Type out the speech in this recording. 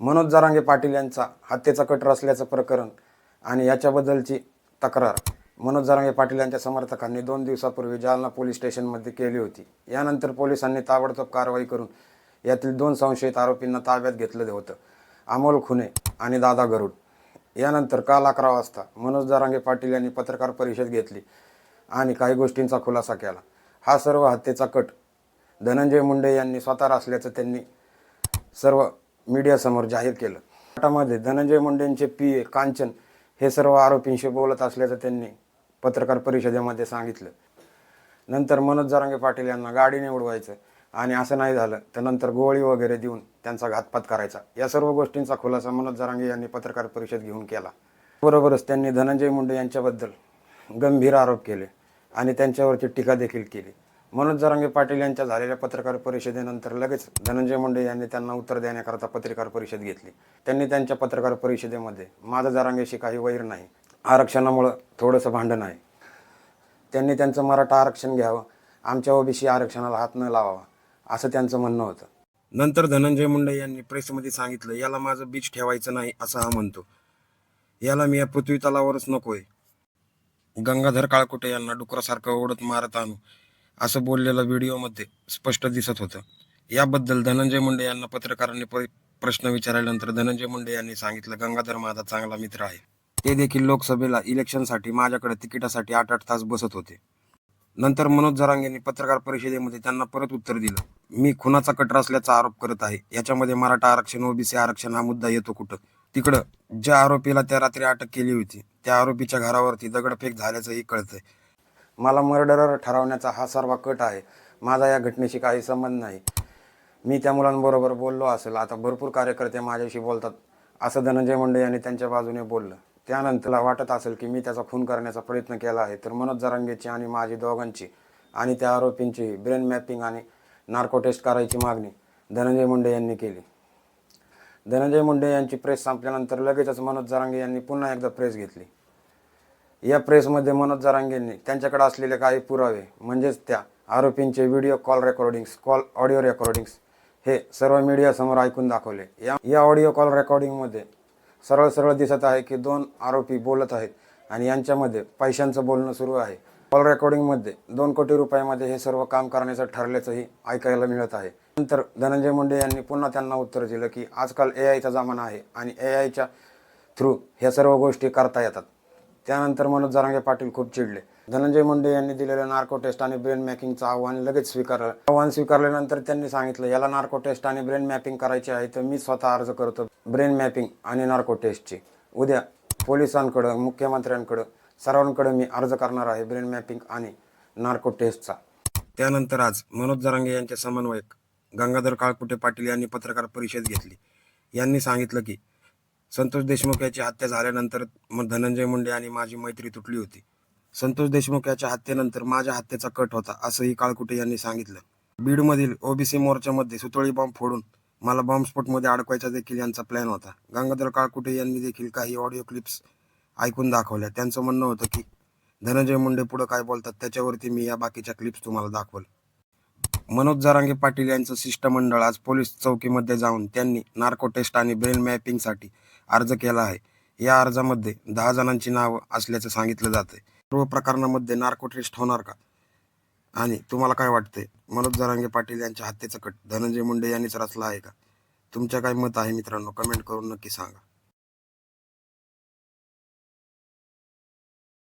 मनोज जारांगे पाटील यांचा हत्येचा कट रचल्याचं प्रकरण आणि याच्याबद्दलची तक्रार. मनोज जारांगे पाटील यांच्या समर्थकांनी दोन दिवसापूर्वी जालना पोलीस स्टेशनमध्ये केली होती. यानंतर पोलिसांनी ताबडतोब कारवाई करून यातील दोन संशयित आरोपींना ताब्यात घेतलं होतं. अमोल खुने आणि दादा गरुड. यानंतर काल अकरा वाजता मनोज जारांगे पाटील यांनी पत्रकार परिषद घेतली आणि काही गोष्टींचा खुलासा केला. हा सर्व हत्येचा कट धनंजय मुंडे यांनी स्वतः असल्याचं त्यांनी सर्व मीडियासमोर जाहीर केलं. गटामध्ये धनंजय मुंडेंचे पी. ए. कांचन हे सर्व आरोपींशी बोलत असल्याचं त्यांनी पत्रकार परिषदेमध्ये सांगितलं. नंतर मनोज जरांगे पाटील यांना गाडीने उडवायचं आणि असं नाही झालं तर नंतर गोळी वगैरे देऊन त्यांचा घातपात करायचा. या सर्व गोष्टींचा खुलासा मनोज जरांगे यांनी पत्रकार परिषद घेऊन केला. बरोबरच त्यांनी धनंजय मुंडे यांच्याबद्दल गंभीर आरोप केले आणि त्यांच्यावरची टीका देखील केली. मनोज जरांगे पाटील यांच्या झालेल्या पत्रकार परिषदेनंतर लगेच धनंजय मुंडे यांनी त्यांना उत्तर देण्याकरता पत्रकार परिषद घेतली. त्यांनी त्यांच्या पत्रकार परिषदेमध्ये माझं जरांगेशी काही वैर नाही. आरक्षणामुळं थोडंसं भांडण आहे. त्यांनी त्यांचं मराठा आरक्षण घ्यावं. आमच्या ओबीसी आरक्षणाला हात न लावावा. असं त्यांचं म्हणणं होतं. नंतर धनंजय मुंडे यांनी प्रेसमध्ये सांगितलं याला माझं बीच ठेवायचं नाही असं हा म्हणतो. याला मी या पृथ्वी तलावरच नकोय. गंगाधर काळकुटे यांना डुकरासारखं ओढत मारत आणू. असं बोललेलं व्हिडिओमध्ये स्पष्ट दिसत होतं. याबद्दल धनंजय मुंडे यांना पत्रकारांनी प- प्रश्न विचारल्यानंतर धनंजय मुंडे यांनी सांगितलं गंगाधर माझा चांगला मित्र आहे. ते देखील लोकसभेला इलेक्शनसाठी माझ्याकडे तिकिटासाठी आठ आठ तास बसत होते. नंतर मनोज जरांगेंनी पत्रकार परिषदेमध्ये त्यांना परत उत्तर दिलं. मी खुनाचा कटर असल्याचा आरोप करत आहे. याच्यामध्ये मराठा आरक्षण ओबीसी आरक्षण हा मुद्दा येतो कुठं? तिकडं ज्या आरोपीला त्या रात्री अटक केली होती त्या आरोपीच्या घरावरती दगडफेक झाल्याचंही कळतंय. मला मर्डरर ठरवण्याचा हा सर्व कट आहे. माझा या घटनेशी काही संबंध नाही. मी त्या मुलांबरोबर बोललो असेल. आता भरपूर कार्यकर्ते माझ्याशी बोलतात. असं धनंजय मुंडे यांनी त्यांच्या बाजूने बोललं. त्यानंतर वाटत असेल की मी त्याचा खून करण्याचा प्रयत्न केला आहे. तर मनोज जरांगेची आणि माझी दोघांची आणि त्या आरोपींची ब्रेन मॅपिंग आणि नार्को टेस्ट करायची मागणी धनंजय मुंडे यांनी केली. धनंजय मुंडे यांची प्रेस संपल्यानंतर लगेचच मनोज जरांगे यांनी पुन्हा एकदा प्रेस घेतली. या प्रेसमध्ये मनोज जरांगेंनी त्यांच्याकडे असलेले काही पुरावे म्हणजेच त्या आरोपींचे video call recordings call audio recordings हे सर्व मीडियासमोर ऐकून दाखवले. या या ऑडिओ कॉल रेकॉर्डिंगमध्ये सरळ सरळ दिसत आहे की दोन आरोपी बोलत आहेत आणि यांच्यामध्ये पैशांचं बोलणं सुरू आहे. कॉल रेकॉर्डिंगमध्ये दोन कोटी रुपयामध्ये हे सर्व काम करण्याचं ठरल्याचंही ऐकायला मिळत आहे. नंतर धनंजय मुंडे यांनी पुन्हा त्यांना उत्तर दिलं की आजकाल ए आयचा जमाना आहे आणि ए आयच्या थ्रू ह्या सर्व गोष्टी करता येतात. त्यानंतर मनोज जरांगे पाटील खूप चिडले. धनंजय मुंडे यांनी दिलेलं नार्को टेस्ट आणि ब्रेन मॅपिंगचं आव्हान लगेच स्वीकारलं. आव्हान स्वीकारल्यानंतर त्यांनी सांगितलं याला नार्को टेस्ट आणि ब्रेन मॅपिंग करायची आहे तर मी स्वतः अर्ज करतो ब्रेन मॅपिंग आणि नार्को टेस्टची उद्या पोलिसांकडं मुख्यमंत्र्यांकडं सर्वांकडं मी अर्ज करणार आहे ब्रेन मॅपिंग आणि नार्को टेस्टचा त्यानंतर आज मनोज जरांगे यांचे समन्वयक गंगाधर काळकुटे पाटील यांनी पत्रकार परिषद घेतली. यांनी सांगितलं की संतोष देशमुख याची हत्या झाल्यानंतर मग धनंजय मुंडे आणि माझी मैत्री तुटली होती. संतोष देशमुख याच्या हत्येनंतर माझ्या हत्येचा कट होता असंही काळकुटे यांनी सांगितलं. बीडमधील ओबीसी मोर्चामध्ये सुतळी बॉम्ब फोडून मला बॉम्बस्फोटमध्ये अडकवायचा देखील यांचा प्लॅन होता. गंगाधर काळकुटे यांनी देखील काही ऑडिओ क्लिप्स ऐकून दाखवल्या. त्यांचं म्हणणं होतं की धनंजय मुंडे पुढं काय बोलतात त्याच्यावरती मी या बाकीच्या क्लिप्स तुम्हाला दाखवल. मनोज जरांगे पाटील यांचं शिष्टमंडळ आज पोलीस चौकीमध्ये जाऊन त्यांनी नार्को टेस्ट आणि ब्रेन मॅपिंगसाठी अर्ज केला आहे. या अर्जामध्ये दहा जणांची नावं असल्याचं सांगितलं जाते सर्व प्रकरणामध्ये नार्को टेस्ट होणार का? आणि तुम्हाला काय वाटते मनोज जरांगे पाटील यांच्या हत्येचं कट धनंजय मुंडे यांनीच रचला आहे का? तुमच्या काय मत आहे मित्रांनो? कमेंट करून नक्की सांगा.